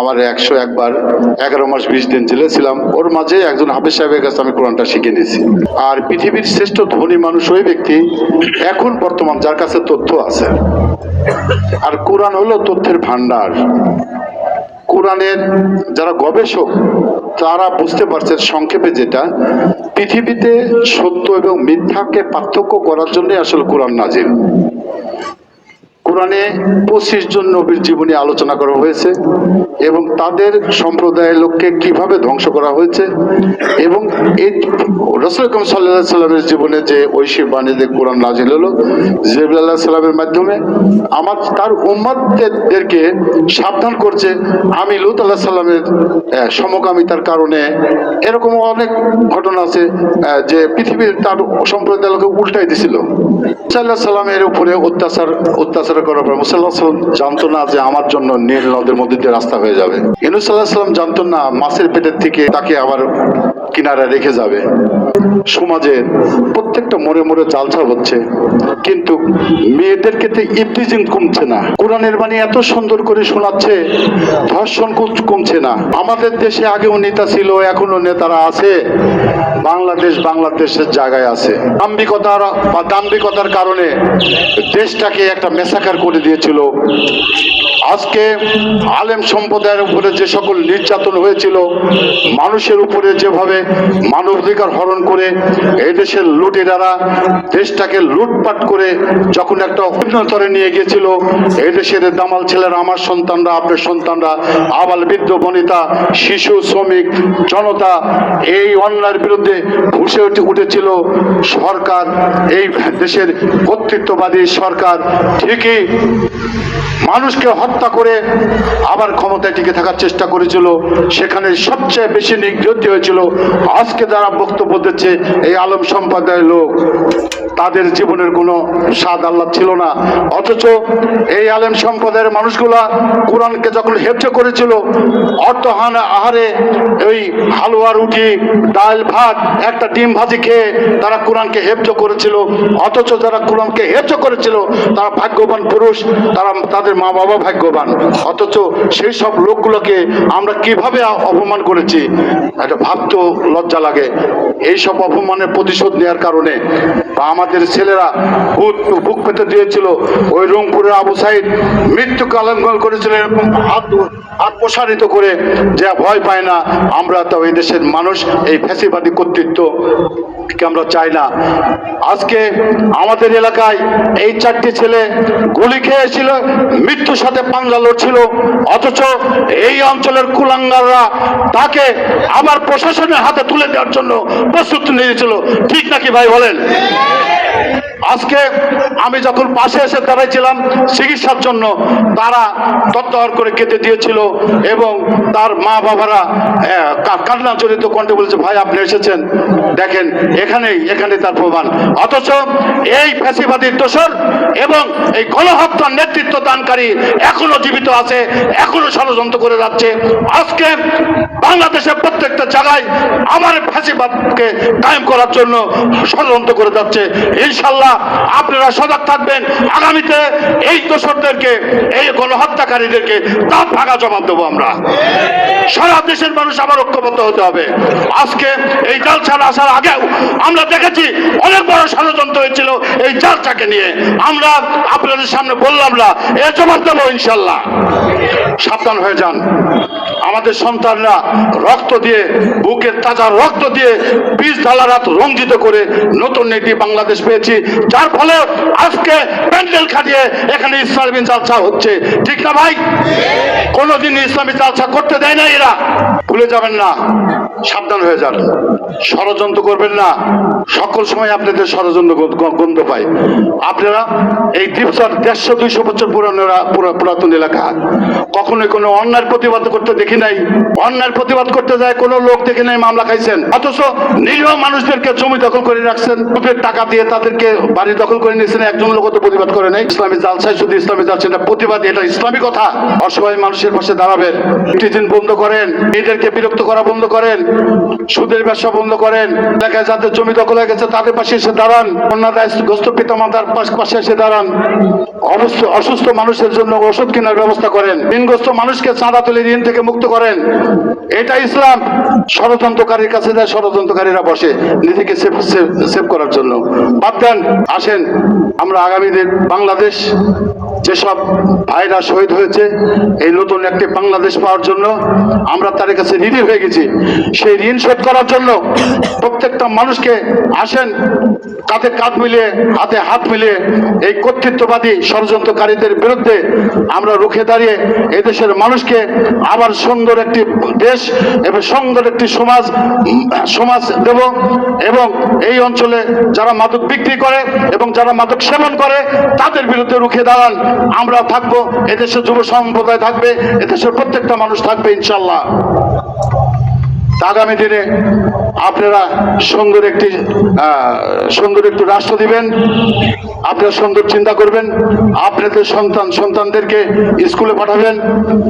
আমার একশো একবার এগারো মাস বিশ দিন জেলে ছিলাম। ওর মাঝে একজন হাফিজ সাহেবের কাছে আমি কোরআনটা শিখে নিয়েছি। আর পৃথিবীর শ্রেষ্ঠ ধনী মানুষ ওই ব্যক্তি এখন বর্তমান যার কাছে তথ্য আছে। আর কোরআন হলো তথ্যের ভান্ডার কোরআনের যারা গবেষক, তারা বুঝতে পারছে সংক্ষেপে যেটা, পৃথিবীতে সত্য এবং মিথ্যাকে পার্থক্য করার জন্য আসলে কোরআন নাজিল। কোরআনে পঁচিশ জন নবীর জীবনী আলোচনা করা হয়েছে এবং তাদের সম্প্রদায়ের লোককে কীভাবে ধ্বংস করা হয়েছে এবং এই রসুল কম সাল্লাহ সাল্লামের জীবনে যে ঐশী বাণীদের কোরআন নাজিল হলো জিবুল্লাহ সাল্লামের মাধ্যমে আমার তার উম্মাদদেরকে সাবধান করছে। আমি লুত আল্লাহ সাল্লামের সমকামিতার কারণে এরকম অনেক ঘটনা আছে যে পৃথিবীর তার সম্প্রদায়ের লোকে উল্টাই দিছিল। সাল্লাহ সাল্লামের উপরে অত্যাচার অত্যাচার করার পর মুসাল্লাহাম জানতো না যে আমার জন্য নীল নদের মধ্যে দিয়ে রাস্তা হয়ে যাবে। ইনুসাল্লাহ সাল্লাম জানতো না মাছের পেটের থেকে তাকে আবার কিনারা রেখে যাবে। সমাজের প্রত্যেকটা মোড়ে মোড়ে চালচা হচ্ছে। কিন্তু মেয়েদেরকে তো ইফতিজিং কমছে না। কোরআনের বাণী এত সুন্দর করে শোনাচ্ছে, ধর্ষণ কমছে না। আমাদের দেশে আগেও নেতা ছিল এখনও নেতারা আছে। বাংলাদেশ বাংলাদেশের জায়গায় আছে। দাম্ভিকতার বা দাম্ভিকতার কারণে দেশটাকে একটা মেসাকার করে দিয়েছিল। আজকে আলেম সম্প্রদায়ের উপরে যে সকল নির্যাতন হয়েছিল, মানুষের উপরে যেভাবে মানবাধিকার হরণ করে এই দেশের লুটেরারা দেশটাকে লুটপাট করে যখন একটা উন্নতরে নিয়ে গিয়েছিল, এই দেশের দামাল ছেলেরা, আমার সন্তানরা, আপনার সন্তানরা, আবাল বৃদ্ধ, বনিতা, শিশু, শ্রমিক, জনতা, এই অন্যায়ের বিরুদ্ধে উঠে উঠেছিল সরকার, এই দেশের কর্তৃত্ববাদী সরকার। ঠিকই মানুষকে হত্যা করে আবার ক্ষমতায় টিকে থাকার চেষ্টা করেছিল, সেখানে সবচেয়ে বেশি নিগৃহীত হয়েছিল। আজকে যারা বক্তব্য দিচ্ছে এই আলম সম্প্রদায়ের লোক। তাদের জীবনের কোনো স্বাদ আল্লাহ ছিল না। অথচ এই আলেম সম্প্রদায়ের মানুষগুলা কোরআনকে যখন হেফজে করেছিল, অর্থহান আহারে ওই হালুয়া, রুটি, ডাল, ভাত, একটা ডিম ভাজি খেয়ে তারা কোরআনকে হেফজ করেছিল। অথচ যারা কোরআনকে হেফজ করেছিল, তারা ভাগ্যবান পুরুষ, তারা তাদের মা বাবা ভাগ্যবান। অথচ সেই সব লোকগুলোকে আমরা কীভাবে অপমান করেছি? এটা ভাবতেও লজ্জা লাগে। এই সব অপমানের প্রতিশোধ নেওয়ার কারণে। বা আমাদের ছেলেরা বুক পেতে দিয়েছিল। ওই রংপুরের আবু সাইদ মৃত্যুকে আলঙ্ঘন করেছিল এরকম হাত হাত প্রসারিত করে যে ভয় পায় না, আমরা তো এই দেশের মানুষ, এই ফ্যাসিবাদী কর্তৃত্বকে আমরা চাই না। আজকে আমাদের এলাকায় এই চারটি ছেলে গুলি খেয়েছিল, মৃত্যুর সাথে পাঞ্জা লড়ছিল, অথচ এই অঞ্চলের কুলাঙ্গাররা তাকে আবার প্রশাসনের হাতে তুলে দেওয়ার জন্য প্রস্তুতি নিয়েছিল। ঠিক নাকি ভাই বলেন? আজকে আমি যখন পাশে এসে দাঁড়াইছিলাম চিকিৎসার জন্য, তারা তত্ত্বহর করে কেটে দিয়েছিল এবং তার মা বাবারা কান্না জড়িত কণ্ঠে বলেছে, ভাই, আপনি এসেছেন। দেখেন, এখানেই এখানে তার প্রমাণ। অথচ এই ফ্যাসিবাদীর দোষর এবং এই গণহত্যার নেতৃত্ব দানকারী এখনও জীবিত আছে, এখনও ষড়যন্ত্র করে যাচ্ছে। আজকে বাংলাদেশের প্রত্যেকটা জায়গায় আমার ফ্যাসিবাদকে কায়েম করার জন্য ষড়যন্ত্র করে যাচ্ছে। ইনশাল্লাহ আপনারা সজাগ থাকবেন। আগামীতে এই দোষরদেরকে, এই গণহত্যাকারীদেরকে দাঁত ভাঙা জবাব দেবো আমরা। সারা দেশের মানুষ আবার ঐক্যবদ্ধ হতে হবে। আজকে এই জালসার আসার আগেও আমরা দেখেছি অনেক বড় ষড়যন্ত্র হয়েছিল এই জালসাকে নিয়ে। আমরা আপনাদের সামনে বললাম না এর জবাব দেবো ইনশাল্লাহ। সাবধান হয়ে যান। আমাদের সন্তানরা রক্ত দিয়ে, বুকের তাজা রক্ত দিয়ে বীজ ঢালারাত রঞ্জিত করে নতুন একটি বাংলাদেশ পেয়েছি। যার ফলে আজকে প্যান্ডেল খাটিয়ে এখানে ইসলামী চালসা হচ্ছে। ঠিক না ভাই? কোনোদিন ইসলামী চালসা করতে দেয় না এরা। ভুলে যাবেন না। সাবধান হয়ে যান। ষড়যন্ত্র করবেন না। সকল সময় আপনাদের ষড়যন্ত্র গন্ধ- পায়। আপনারা এই দ্বীপসার দেড়শো, দুইশো বছর পুরানো পুরাতন এলাকা। কখনোই কোনো অন্যায়ের প্রতিবাদ করতে দেখি নাই। অন্যায়ের প্রতিবাদ করতে যায় কোনো লোক দেখে নাই মামলা খাইছেন। অথচ নিরীহ মানুষদেরকে জমি দখল করে রাখছেন। সুদের টাকা দিয়ে তাদেরকে বাড়ি দখল করে নিয়েছেন। একজন লোক তো প্রতিবাদ করে নাই। ইসলামী জালসায় শুধু ইসলামী জালসা, এটা প্রতিবাদ এটা ইসলামী কথা। অসহায় মানুষের পাশে দাঁড়াবেন। দিন বন্ধ করেন। এদেরকে বিরক্ত করা বন্ধ করেন, সুদের ব্যবসা বন্ধ করেন এলাকায় যাদের জমি দখল হয়ে গেছে তাদের পাশে এসে দাঁড়ান অন্যদায়গ্রস্ত পিতা মাতার পাশে এসে দাঁড়ান। অবস্থ অসুস্থ মানুষের জন্য ওষুধ কেনার ব্যবস্থা করেন, ঋণগ্রস্ত মানুষকে চাঁদা তুলে ঋণ থেকে মুক্ত করেন। এটা ইসলাম। ষড়যন্ত্রকারীর কাছে যায়, ষড়যন্ত্রকারীরা বসে নিজেকে সেভ সেভ করার জন্য। বাদ দেন, আসেন, আমরা আগামী দিন বাংলাদেশ যেসব ভাইরা শহীদ হয়েছে, এই নতুন একটি বাংলাদেশ পাওয়ার জন্য আমরা তাদের কাছে ঋণী হয়ে গেছি। সেই ঋণ শোধ করার জন্য প্রত্যেকটা মানুষকে আসেন, কাঁধে কাঁধ মিলিয়ে, হাতে হাত মিলিয়ে এই কর্তৃত্ববাদী ষড়যন্ত্রকারীদের বিরুদ্ধে আমরা রুখে দাঁড়িয়ে এদেশের মানুষকে আবার সুন্দর একটি দেশ এবং সুন্দর একটি সমাজ সমাজ দেব এবং এই অঞ্চলে যারা মাদক বিক্রি করে এবং যারা মাদক সেবন করে, তাদের বিরুদ্ধে রুখে দাঁড়ান। আমরা থাকব এদেশের যুব সম্প্রদায় থাকবে এদেশের প্রত্যেকটা মানুষ থাকবে ইনশাল্লাহ। আগামী দিনে আপনারা সুন্দর একটি সুন্দর একটি রাষ্ট্র দিবেন, আপনারা সুন্দর চিন্তা করবেন, আপনাদের সন্তান, সন্তানদেরকে স্কুলে পাঠাবেন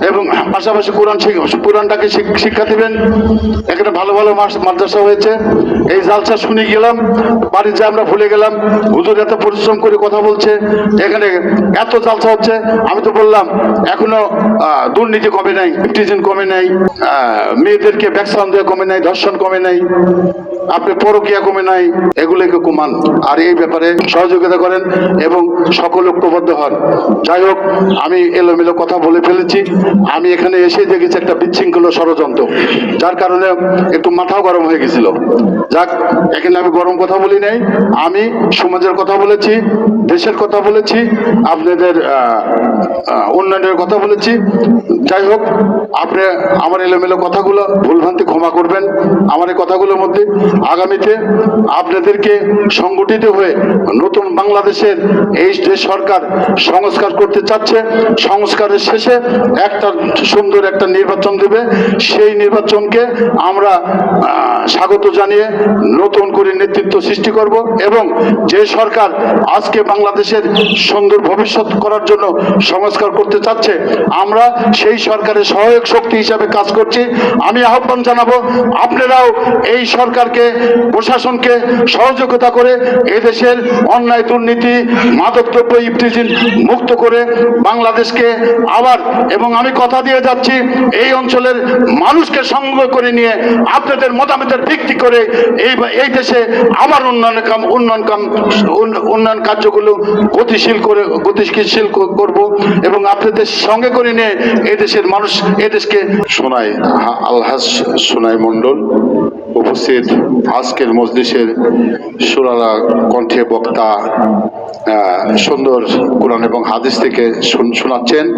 এবং পাশাপাশি কোরআন কোরআনটাকে শিক- শিক্ষা দিবেন। এখানে ভালো ভালো মাদ্রাসা হয়েছে। এই জালসা শুনে গেলাম বাড়ি যে আমরা ভুলে গেলাম, হুজুর এত পরিশ্রম করে কথা বলছে, এখানে এত জালসা হচ্ছে, আমি তো বললাম, এখনও দুর্নীতি কমে নাই কমে নাই মেয়েদেরকে ভ্যাকসান দেওয়া কমে নাই, ধর্ষণ কমে নাই। করুন আপনি পরকিয়া কমে নাই, এগুলোকে কমান। আর এই ব্যাপারে সহযোগিতা করেন এবং সকল ঐক্যবদ্ধ হন। যাই হোক, আমি এলোমেলো কথা বলে ফেলেছি। আমি এখানে এসে দেখেছি একটা বিশৃঙ্খল ষড়যন্ত্র, যার কারণে একটু মাথাও গরম হয়ে গেছিল। যাক, এখানে আমি গরম কথা বলি নাই। আমি সমাজের কথা বলেছি, দেশের কথা বলেছি, আপনাদের উন্নয়নের কথা বলেছি। যাই হোক, আপনি আমার এলোমেলো কথাগুলো ভুলভ্রান্তি ক্ষমা করবেন। আমার এই কথাগুলোর মধ্যে আগামীতে আপনাদেরকে সংগঠিত হয়ে নতুন বাংলাদেশের এই যে সরকার সংস্কার করতে চাচ্ছে, সংস্কারের শেষে একটা সুন্দর একটা নির্বাচন দেবে। সেই নির্বাচনকে আমরা স্বাগত জানিয়ে নতুন করে নেতৃত্ব সৃষ্টি করব এবং যে সরকার আজকে বাংলাদেশের সুন্দর ভবিষ্যৎ করার জন্য সংস্কার করতে চাচ্ছে, আমরা সেই সরকারের সহায়ক শক্তি হিসাবে কাজ করছি। আমি আহ্বান জানাব, আপনারাও এই সরকারকে, প্রশাসনকে সহযোগিতা করে এদেশের অন্যায় দুর্নীতি, মাদকদ্রব্য, ইফটিজিন মুক্ত করে বাংলাদেশকে আবার, এবং আমি কথা দিয়ে যাচ্ছি, এই অঞ্চলের মানুষকে সংগ্রহ করে নিয়ে আপনাদের মতামতের ভিত্তি করে এই এই দেশে আমার উন্নয়ন কাম উন্নয়ন কাম উন্ন- উন্নয়ন কার্যগুলো গতিশীল করে গতিশীল করব এবং আপনাদের সঙ্গে করে নিয়ে এই দেশের মানুষ এই দেশকে শোনায়। আল্লাহ সোনাই মণ্ডল। উপস্থিত আজকের মজলিসের সুরালা কণ্ঠে বক্তা সুন্দর কোরআন এবং হাদিস থেকে শুন- শোনাচ্ছেন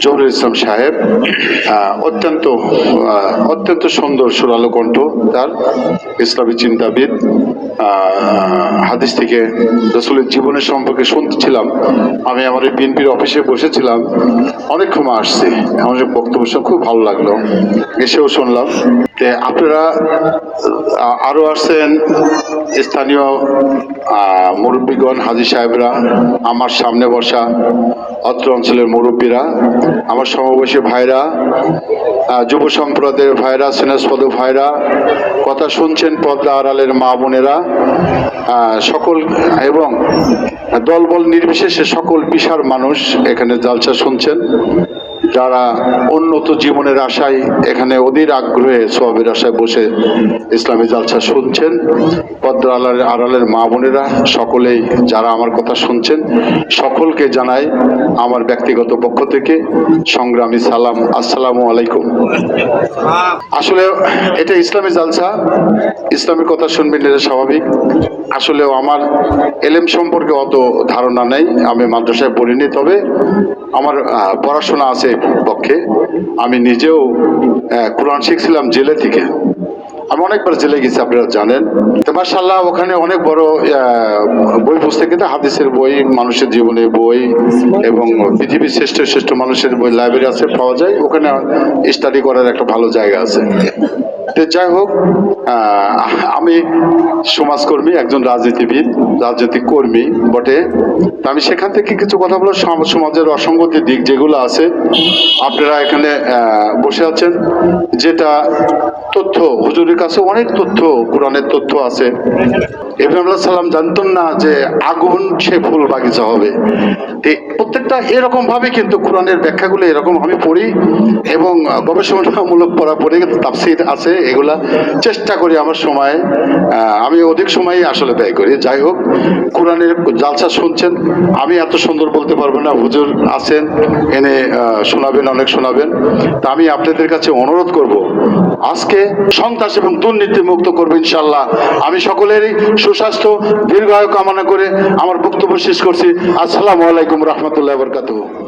জহুরুল ইসলাম সাহেব। অত্যন্ত অত্যন্ত সুন্দর সুরালো কণ্ঠ তার ইসলামী চিন্তাবিদ। হাদিস থেকে রসুলের জীবনের সম্পর্কে শুনতেছিলাম আমি আমার এই বিএনপির অফিসে বসেছিলাম। অনেক সময় আসছে। আমার বক্তব্য শুনে খুব ভালো লাগল। এসেও শুনলাম। যে আপনারা আহ, আরও আসছেন স্থানীয় মুরব্বীগণ হাজি সাহেবরা আমার সামনে বসা অত্র অঞ্চলের মুরব্বীরা আমার সমবয়সী ভাইরা যুব সম্প্রদায়ের ভাইরা স্নেহস্পদ ভাইরা কথা শুনছেন পদ্মা আড়ালের মা বোনেরা সকল এবং দলবল নির্বিশেষে সকল বিশাল মানুষ এখানে জালসা শুনছেন। যারা উন্নত জীবনের আশায় এখানে অধীর আগ্রহে সবের আশায় বসে ইসলামী জালসা শুনছেন পদ্মা আড়ালের আড়ালের মা বোনেরা সকলেই যারা আমার কথা শুনছেন, সকলকে জানাই আমার ব্যক্তিগত পক্ষ থেকে সংগ্রামী সালাম। আসসালামু আলাইকুম। আসলে এটা ইসলামী জালসা। ইসলামের কথা শুনবেন এটা স্বাভাবিক। আসলেও আমার এলেম সম্পর্কে অত ধারণা নেই, আমি মাদ্রাসায় পড়িনি, তবে আমার পড়াশোনা আছে পক্ষে, আমি নিজেও কোরআন শিখছিলাম জেলে থেকে। আমি অনেকবার জেলে গেছি, আপনারা জানেন। মার্শাল্লাহ ওখানে অনেক বড় বই কিন্তু হাদিসের বই, মানুষের জীবনের বই এবং পৃথিবীর শ্রেষ্ঠ শ্রেষ্ঠ মানুষের বই লাইব্রেরি আছে, পাওয়া যায়। ওখানে স্টাডি করার একটা ভালো জায়গা আছে। যাই হোক আমি সমাজকর্মী, একজন রাজনীতিবিদ, রাজনৈতিক কর্মী বটে। তা আমি সেখান থেকে কিছু কথা সম- সমাজের অসঙ্গতি দিক যেগুলো আছে, আপনারা এখানে বসে আছেন, যেটা তথ্য, হুজুরের কাছে অনেক তথ্য, কোরআনের তথ্য আছে। ইব্রাহিম সালাম জানতেন না যে আগুন সে ফুল বাগিচা হবে। প্রত্যেকটা এরকম ভাবে কিন্তু কোরআনের ব্যাখ্যাগুলো এরকম আমি পড়ি এবং গবেষণামূলক পড়া পড়ে তাফসির আছে, এগুলা চেষ্টা করি আমার সময়। আমি অধিক সময়ই আসলে ব্যয় করি। যাই হোক, কোরআনের জালসা শুনছেন, আমি এত সুন্দর বলতে পারব না, হুজুর আছেন, এনে শোনাবেন, অনেক শোনাবেন। তা আমি আপনাদের কাছে অনুরোধ করব আজকে সন্ত্রাস এবং দুর্নীতি মুক্ত করব ইনশাল্লাহ আমি সকলেরই সুস্বাস্থ্য, দীর্ঘায়ু কামনা করে আমার বক্তব্য শেষ করছি। আসসালামু আলাইকুম রহমতুল্লাহ বরকাতুহ।